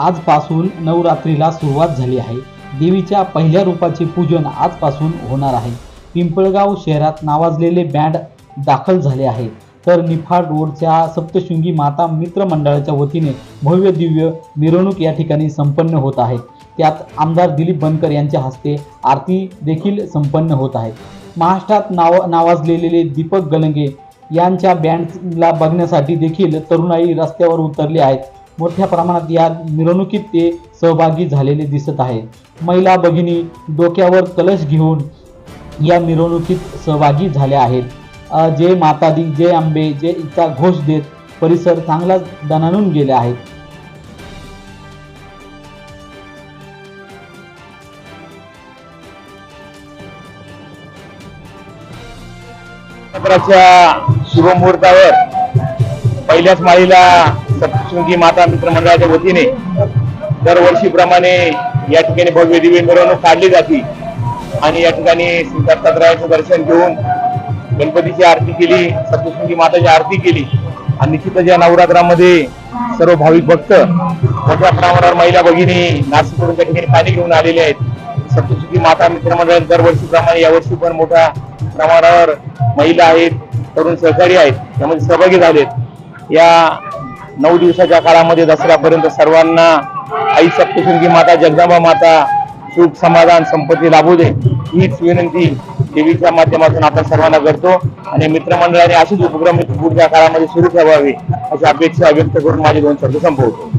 आजपासून नवरात्रीला सुरुवात झाली आहे. देवीच्या पहिल्या रूपाचे पूजन आजपासून होणार आहे. पिंपळगाव शहरात नावाजलेले बँड दाखल झाले आहे. तर निफाड रोडच्या सप्तशृंगी माता मित्र मंडळाच्या वतीने भव्य दिव्य मिरवणूक या ठिकाणी संपन्न होत आहे. त्यात आमदार दिलीप बनकर यांच्या हस्ते आरती देखील संपन्न होत आहे. महाराष्ट्रात नाव नावाजलेले दीपक गलंगे यांच्या बँडला बघण्यासाठी देखील तरुणाई रस्त्यावर उतरले आहेत. मोठ्या प्रमाणात या मिरवणुकीत ते सहभागी झालेले दिसत आहे. महिला भगिनी डोक्यावर कलश घेऊन या मिरवणुकीत सहभागी झाल्या आहेत. जे जय माता दी जय आंबे जय चा घोष देत परिसर चांगलाच दणाणून गेले आहेत. नवरात्राच्या शुभमुहूर्तावर पहिल्याच माळीला सप्तशृंगी माता मित्र मंडळाच्या वतीने दरवर्षीप्रमाणे या ठिकाणी भव्य दिव्य मिरवणूक काढली जाते. आणि या ठिकाणी श्री दत्तात्रयाचं दर्शन घेऊन गणपतीची आरती केली सप्तशृंगी माताची आरती केली. आणि निश्चितच या नवरात्रामध्ये सर्व भाविक भक्त मोठ्या प्रमाणावर महिला भगिनी नाशिकवरून त्या ठिकाणी पाणी घेऊन आलेले आहेत. सप्तशृंगी माता मित्र मंडळ दरवर्षीप्रमाणे यावर्षी पण मोठ्या प्रमाणावर महिला आहेत तरुण सहकारी आहेत त्यामध्ये सहभागी झालेत. या नऊ दिवसाच्या काळामध्ये दसऱ्यापर्यंत सर्वांना आई सप्तशृंगी माता जगदंबा माता सुख समाधान संपत्ती लाभू दे. हीच विनंती देवीच्या माध्यमातून आपण सर्वांना करतो. आणि मित्रमंडळाने असेच उपक्रम पुढच्या काळामध्ये सुरू ठेवावे अशी अपेक्षा व्यक्त करून माझे दोन शब्द संपवतो.